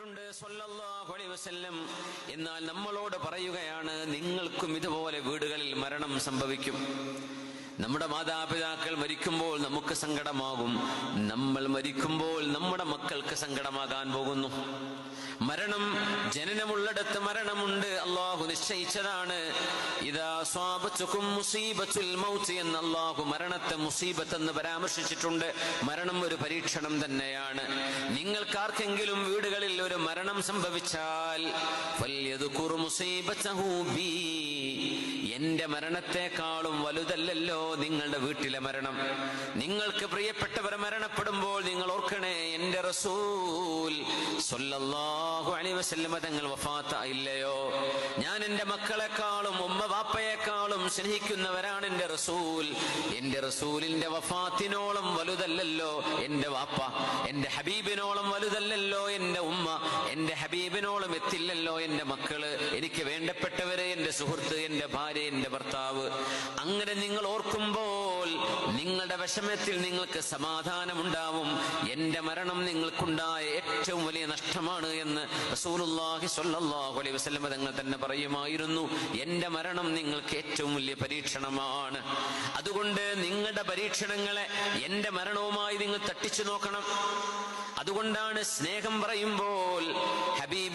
പറഞ്ഞിട്ടുണ്ട് എന്നാൽ നമ്മളോട് പറയുകയാണ് നിങ്ങൾക്കും ഇതുപോലെ വീടുകളിൽ മരണം സംഭവിക്കും. നമ്മുടെ മാതാപിതാക്കൾ മരിക്കുമ്പോൾ നമുക്ക് സങ്കടമാകും. നമ്മൾ മരിക്കുമ്പോൾ നമ്മുടെ മക്കൾക്ക് സങ്കടമാകാൻ പോകുന്നു. മരണം ജനനമുള്ളിടത്ത് മരണമുണ്ട്. നിശ്ചയിച്ചതാണ് ഇതാ സ്വാപത്തുക്കും മുസീബത്തുൽ മൗത്ത് എന്ന് അള്ളാഹു മരണത്തെ മുസീബത്ത് എന്ന് പരാമർശിച്ചിട്ടുണ്ട് മരണം ഒരു പരീക്ഷണം തന്നെയാണ് നിങ്ങൾക്കാർക്കെങ്കിലും വീടുകളിൽ ഒരു മരണം സംഭവിച്ചാൽ. എന്റെ മരണത്തെക്കാളും വലുതല്ലല്ലോ നിങ്ങളുടെ വീട്ടിലെ മരണം. നിങ്ങൾക്ക് പ്രിയപ്പെട്ടവർ മരണപ്പെടുമ്പോൾ നിങ്ങൾ ഓർക്കണേ എന്റെ റസൂൽ തങ്ങൾ വഫാത്തായില്ലയോ? ഞാൻ എന്റെ മക്കളെക്കാളും ഉമ്മ വാപ്പയെക്കാളും സ്നേഹിക്കുന്നവരാണ് എന്റെ റസൂൽ. എന്റെ റസൂലിന്റെ വഫാത്തിനോളം വലുതല്ലല്ലോ എന്റെ വാപ്പ. എന്റെ ഹബീബിനോളം വലുതല്ലല്ലോ എന്റെ ഉമ്മ. എന്റെ ഹബീബിനോളം എന്റെ മക്കൾ എനിക്ക് വേണ്ടപ്പെട്ടവരെ എന്റെ സുഹൃത്ത് എന്റെ ഭാര്യ എന്റെ ഭർത്താവ് അങ്ങനെ നിങ്ങൾ ഓർക്കുമ്പോൾ നിങ്ങളുടെ വിഷമത്തിൽ നിങ്ങൾക്ക് സമാധാനമുണ്ടാവും. എന്റെ മരണം നിങ്ങൾക്കുണ്ടായ ഏറ്റവും വലിയ നഷ്ടമാണ് എന്ന് റസൂലുള്ളാഹി സ്വല്ലല്ലാഹു അലൈഹി വസല്ലം തങ്ങൾ തന്നെ പറയുമായിരുന്നു. എന്റെ മരണം നിങ്ങൾക്ക് ഏറ്റവും വലിയ പരീക്ഷണമാണ്. അതുകൊണ്ട് നിങ്ങളുടെ പരീക്ഷണങ്ങളെ എന്റെ മരണവുമായി നിങ്ങൾ തട്ടിച്ചു നോക്കണം. അതുകൊണ്ടാണ് സ്നേഹം പറയുമ്പോൾ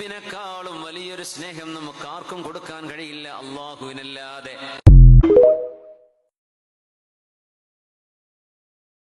ഹബീബിനെക്കാളും വലിയൊരു സ്നേഹം നമുക്ക് ആർക്കും കൊടുക്കാൻ കഴിയില്ല. അള്ളാഹുവിനല്ലാതെ